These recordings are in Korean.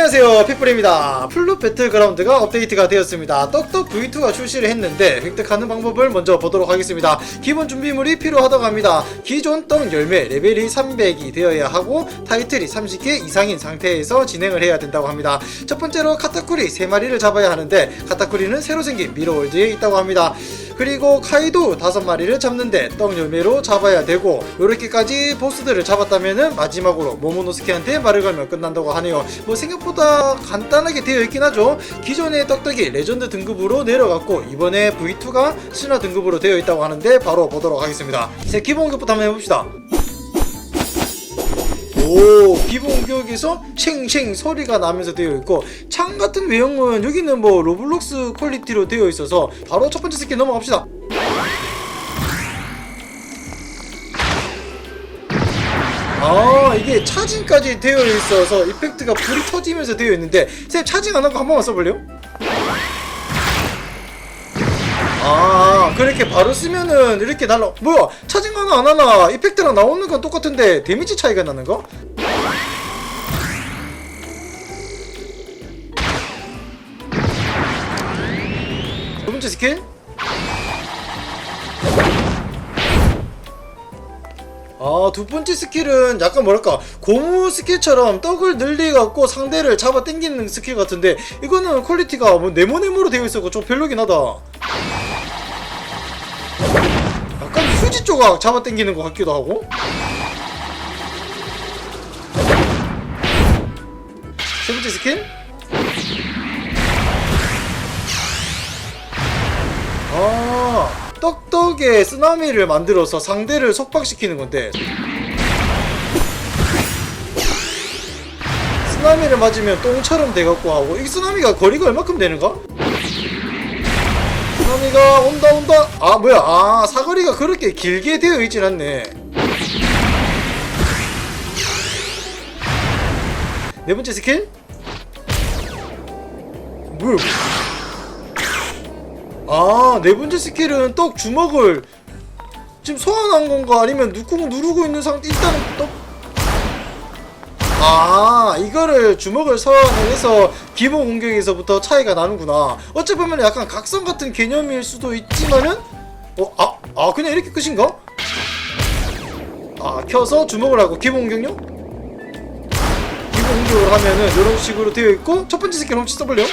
안녕하세요 핏불입니다. 플루 배틀그라운드가 업데이트가 되었습니다. 떡떡 V2가 출시를 했는데 획득하는 방법을 먼저 보도록 하겠습니다. 기본 준비물이 필요하다고 합니다. 기존 떡 열매 레벨이 300이 되어야 하고 타이틀이 30개 이상인 상태에서 진행을 해야 된다고 합니다. 첫 번째로 카타쿠리 3마리를 잡아야 하는데 카타쿠리는 새로 생긴 미러월드에 있다고 합니다 그리고 카이도 5마리를 잡는데 떡 열매로 잡아야 되고 요렇게까지 보스들을 잡았다면은 마지막으로 모모노스케한테 말을 걸면 끝난다고 하네요. 뭐 생각보다 간단하게 되어 있긴 하죠. 기존의 떡떡이 레전드 등급으로 내려갔고 이번에 V2가 신화 등급으로 되어 있다고 하는데 바로 보도록 하겠습니다. 자 기본 공격부터 한번 해봅시다 오 기본 공격에서 쉥쉥 소리가 나면서 되어 있고 창 같은 외형은 여기는 뭐 로블록스 퀄리티로 되어 있어서 바로 첫 번째 스킬 넘어갑시다 아 이게 차징까지 되어 있어서 이펙트가 불이 터지면서 되어 있는데 쌤 차징 안 하고 한 번만 써볼래요? 아 그렇게 바로 쓰면은 이렇게 날라 뭐야 차징 하나 안 하나 이펙트랑 나오는 건 똑같은데 데미지 차이가 나는 거? 두 번째 스킬 아, 두 번째 스킬은 약간 뭐랄까, 고무 스킬처럼 떡을 늘리갖고 상대를 잡아 당기는 스킬 같은데, 이거는 퀄리티가 뭐 네모네모로 되어 있어서 좀 별로긴 하다. 휴지 조각 잡아 당기는 것 같기도 하고. 세 번째 스킬? 아, 떡떡에 쓰나미를 만들어서 상대를 속박시키는 건데 쓰나미를 맞으면 똥처럼 돼갖고 하고 이 쓰나미가 거리가 얼마큼 되는가? 쓰나미가 온다 온다 아 뭐야 아 사거리가 그렇게 길게 되어 있진 않네 네 번째 스킬? 뭐야 이거? 아, 네 번째 스킬은 떡 주먹을 지금 소환한 건가? 아니면 누르고 누르고 있는 상태 일단은 떡 아, 이거를 주먹을 소환을 해서 기본 공격에서부터 차이가 나는구나. 어찌 보면 약간 각성 같은 개념일 수도 있지만은 어, 아, 아 그냥 이렇게 끝인가? 아, 켜서 주먹을 하고 기본 공격용? 기본 공격을 하면은 이런 식으로 되어 있고 첫 번째 스킬 혹시 써볼래요?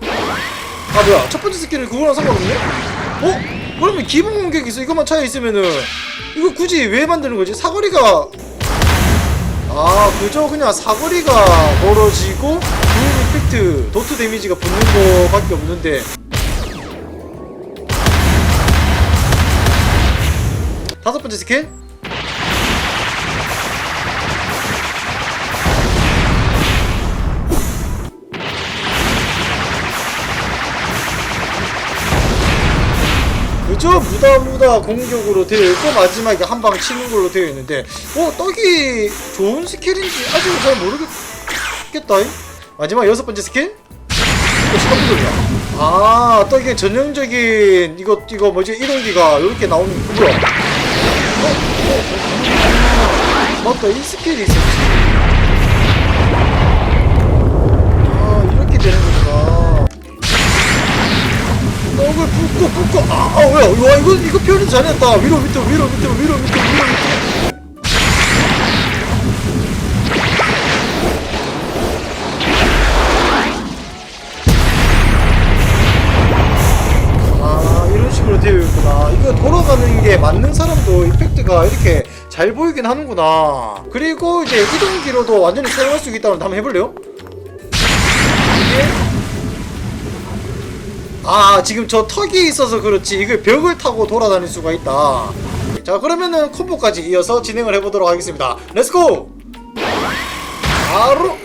아 뭐야 첫 번째 스킬은 그거랑 상관없네? 어? 그러면 기본 공격이 있어 이것만 차이 있으면은 이거 굳이 왜 만드는 거지? 사거리가 아 그저 그냥 사거리가 멀어지고 부인 이펙트 도트 데미지가 붙는 거밖에 없는데 다섯 번째 스킬? 그저 무다무다 공격으로 되어 있고 마지막에 한 방 치는 걸로 되어 있는데 어 떡이 좋은 스킬인지 아직은 잘 모르겠다 마지막 여섯 번째 스킬? 스톱이야 아 떡의 전형적인 이거 이거 뭐지 이동기가 이렇게 나오는 뭐야 어? 어? 맞다 이 스킬이 있었지 붓고 아, 아 뭐야 와 이거 이거 표현 잘했다. 위로 밑으로 위로 밑으로 위로 밑으로 위로 밑으로. 아 이런 식으로 되어 있구나. 이거 돌아가는 게 맞는 사람도 이펙트가 이렇게 잘 보이긴 하는구나. 그리고 이제 이동기로도 완전히 사용할 수 있다는 한번 해볼래요? 이게 아 지금 저 턱이 있어서 그렇지. 이걸 벽을 타고 돌아다닐 수가 있다. 자 그러면은 콤보까지 이어서 진행을 해보도록 하겠습니다. 렛츠고 바로!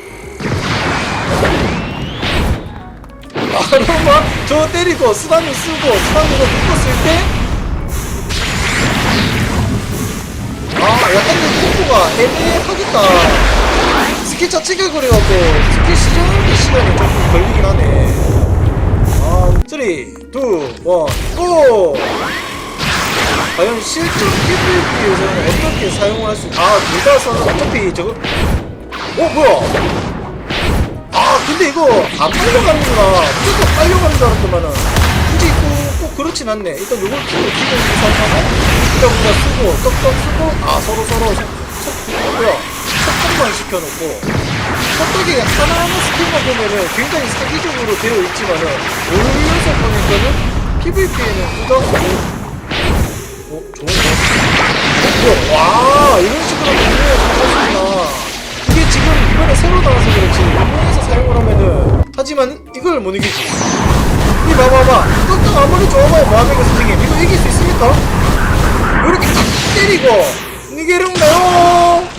바로 막저 때리고 수단이 쓰고 수단으로 묶었을 때? 아, 약간 이 콤보가 애매하겠다. 스킬 자체가 그래갖고, 스킬 시전하는 시간이 조금 걸리긴 하네. 아, 3, 2, 1, 고! 과연 실전 PVP에서는 어떻게 사용할 수, 아, 둘다 써는 어차피 저거, 어, 뭐야? 이거 안 빨려가는구나 무조건 빨려가는 줄 알았더만은 굳이 꼭, 꼭 그렇진 않네 일단 요걸 키고 기본 구성하고 일단 우리가 쓰고 떡떡 쓰고 아 서로 서로 속, 속, 뭐야 속성만 시켜놓고 떡떡이 하나하나 스킬만 보면은 굉장히 사기적으로 되어 있지만은 올려서 보니까는 PVP에는 부담스러워 어? 좋은 거? 와 이런 식으로 공유해서 사용하시구나 이게 지금 이번에 새로 나와서 그렇지 일본에서 사용을 하면은 하지만 이걸 못 이기지 이 봐봐봐 떡떡 아무리 좋아봐야 뭐하는가 선생님 이거 이길 수 있습니까? 이렇게 딱 때리고 이기는가요?